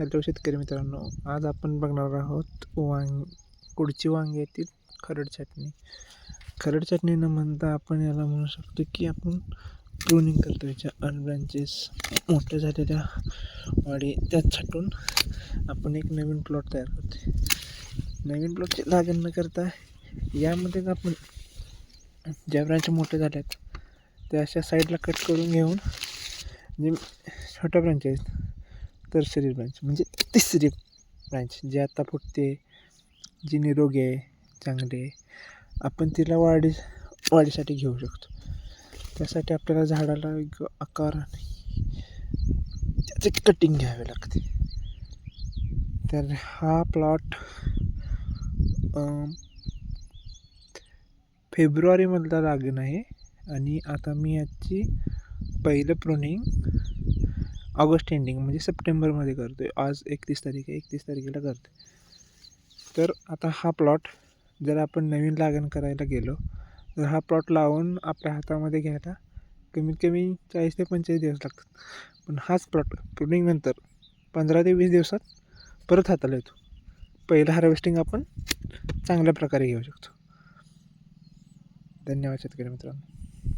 Hello शेतकरी मित्रांनो आज आपण बघणार आहोत वांग कुडची वांगी येतील खरड चटणी. खरड चटणी न म्हणता आपण याला म्हणू शकतो की आपण प्रुनिंग करतो. याच्या अनब्रांचेस मोठ्या झालेल्या वाडी त्यात छाटून आपण एक नवीन प्लॉट तयार करतो नवीन प्लॉटची लागण न करता यामध्येच आपण ज्या ब्रांच मोठ्या झाल्यात त्या अशा साईडला कट करून घेऊन जे छोट्या ब्रांच आहेत तरसरी ब्रांच म्हणजे तिसरी ब्रांच जी आता फुटते जी निरोगी आहे चांगली आहे आपण तिला वाढी वाढीसाठी घेऊ शकतो. त्यासाठी आपल्याला झाडाला एक आकार त्याचे कटिंग घ्यावे लागते. तर हा प्लॉट फेब्रुवारीमधला लागण आहे आणि आता मी याची पहिलं प्रोनिंग ऑगस्ट एंडिंग म्हणजे सप्टेंबरमध्ये करतो आहे आज एकतीस तारीख आहे एकतीस तारखेला करतो आहे तर आता हा प्लॉट जर आपण नवीन लागण करायला गेलो तर हा प्लॉट लावून आपल्या हातामध्ये घ्यायला कमीत कमी चाळीस ते पंचेचाळीस दिवस लागतात. पण हाच प्लॉट प्रुनिंगनंतर पंधरा ते वीस दिवसात परत हाताला येतो. पहिलं हार्वेस्टिंग आपण चांगल्या प्रकारे घेऊ शकतो. धन्यवाद शेतकरी मित्रांनो.